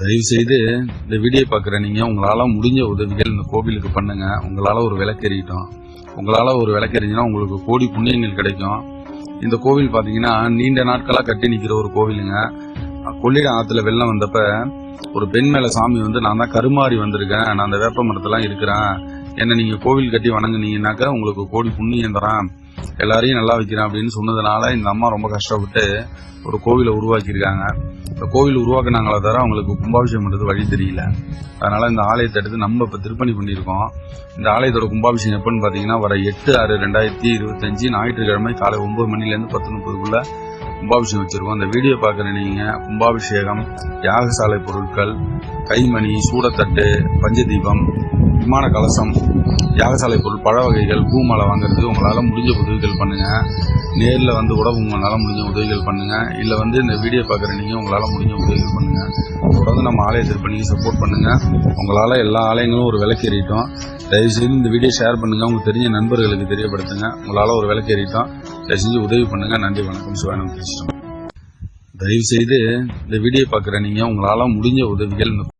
தயவு செய்து இந்த வீடியோ பார்க்குற நீங்கள் உங்களால் முடிஞ்ச உதவிகள் இந்த கோவிலுக்கு பண்ணுங்க. உங்களால் ஒரு விளக்கெறியட்டும் உங்களால் ஒரு விளக்கெறிஞ்சினா உங்களுக்கு கோடி புண்ணியங்கள் கிடைக்கும். இந்த கோவில் பார்த்தீங்கன்னா நீண்ட நாட்களாக கட்டி நிற்கிற ஒரு கோவிலுங்க. கொள்ளிடம் ஆற்றுல வெள்ளம் வந்தப்ப ஒரு பெண் மேலே சாமி வந்து நான் தான் கருமாறி வந்திருக்கேன். நான் அந்த வேப்ப மரத்தெல்லாம் இருக்கிறேன். என்ன நீங்கள் கோவில் கட்டி வணங்குனீங்கன்னாக்கா உங்களுக்கு கோடி புண்ணியம் தரான். எல்லாரையும் நல்லா வைக்கிறேன் அப்படின்னு சொன்னதுனால இந்த அம்மா ரொம்ப கஷ்டப்பட்டு ஒரு கோவிலை உருவாக்கியிருக்காங்க. இந்த கோவில் உருவாக்குனாங்களே தவிர அவங்களுக்கு கும்பாபிஷேகம் பண்ணுறது வழி தெரியல. அதனால இந்த ஆலயத்தை எடுத்து நம்ம இப்போ திருப்பணி பண்ணியிருக்கோம். இந்த ஆலயத்தோட கும்பாபிஷேகம் எப்போன்னு பார்த்தீங்கன்னா வர எட்டு ஆறு ரெண்டாயிரத்தி இருபத்தஞ்சு ஞாயிற்றுக்கிழமை காலை ஒன்பது மணிலேருந்து பத்து முப்பதுக்குள்ள கும்பாபிஷேகம் வச்சுருக்கோம். அந்த வீடியோ பார்க்குற நீங்கள் கும்பாபிஷேகம் யாகசாலை பொருட்கள் கைமணி சூடத்தட்டு பஞ்சதீபம் விமான கலசம் யாகசாலை பொருள் பழ வகைகள் பூமாலை வாங்குறதுக்கு உங்களால் முடிஞ்ச உதவிகள் பண்ணுங்கள் நேரில் வந்து கூட உங்களால் முடிஞ்ச உதவிகள் பண்ணுங்கள் இல்லை வந்து இந்த வீடியோ பார்க்குற நீங்கள் உங்களால் முடிஞ்ச உதவிகள் பண்ணுங்கள் தொடர்ந்து நம்ம ஆலய திருப்பணிக்கு சப்போர்ட் பண்ணுங்கள் உங்களால் எல்லா ஆலயங்களும் ஒரு விளக்கு தயவுசெய்து தயவு செய்து இந்த வீடியோ ஷேர் பண்ணுங்கள் உங்களுக்கு தெரிஞ்ச நண்பர்களுக்கு தெரியப்படுத்துங்க. உங்களால் ஒரு விலைக்கேறிட்டோம் தயவு செஞ்சு உதவி பண்ணுங்கள் நன்றி வணக்கம். சிவானம் கிருஷ்ணன் தயவுசெய்து இந்த வீடியோ பார்க்குற நீங்கள் உங்களால் முடிஞ்ச உதவிகள்